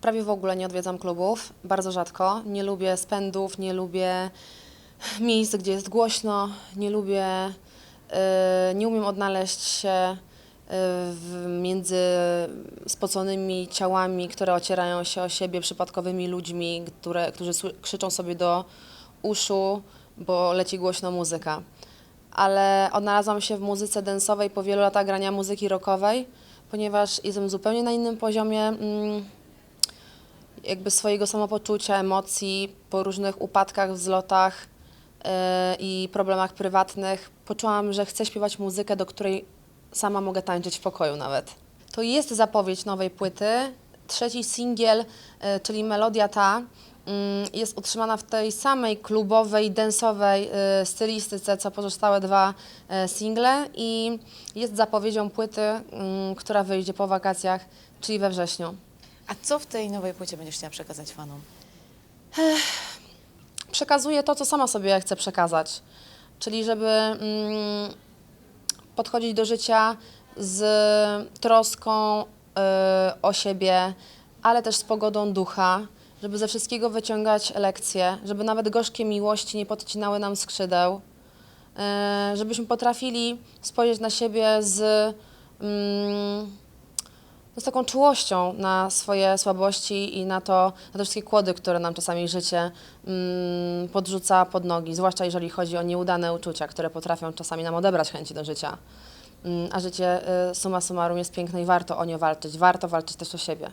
prawie w ogóle nie odwiedzam klubów, bardzo rzadko. Nie lubię spędów, nie lubię miejsc, gdzie jest głośno, nie lubię, y, nie umiem odnaleźć się y, w, między spoconymi ciałami, które ocierają się o siebie, przypadkowymi ludźmi, które, którzy krzyczą sobie do uszu, bo leci głośno muzyka. Ale odnalazłam się w muzyce densowej po wielu latach grania muzyki rockowej, ponieważ jestem zupełnie na innym poziomie mm, jakby swojego samopoczucia, emocji, po różnych upadkach, wzlotach yy, i problemach prywatnych. Poczułam, że chcę śpiewać muzykę, do której sama mogę tańczyć w pokoju nawet. To jest zapowiedź nowej płyty. Trzeci singiel, yy, czyli Melodia ta, mm, jest utrzymana w tej samej klubowej, densowej yy, stylistyce, co pozostałe dwa yy, single i jest zapowiedzią płyty, mm, która wyjdzie po wakacjach, czyli we wrześniu. A co w tej nowej płycie będziesz chciała przekazać fanom? przekazuję to, co sama sobie chcę przekazać. Czyli żeby mm, podchodzić do życia z troską y, o siebie, ale też z pogodą ducha, żeby ze wszystkiego wyciągać lekcje, żeby nawet gorzkie miłości nie podcinały nam skrzydeł, y, żebyśmy potrafili spojrzeć na siebie z, mm, z taką czułością na swoje słabości i na to, na te wszystkie kłody, które nam czasami życie mm, podrzuca pod nogi, zwłaszcza jeżeli chodzi o nieudane uczucia, które potrafią czasami nam odebrać chęci do życia. Mm, a życie y, summa summarum jest piękne i warto o nie walczyć, warto walczyć też o siebie.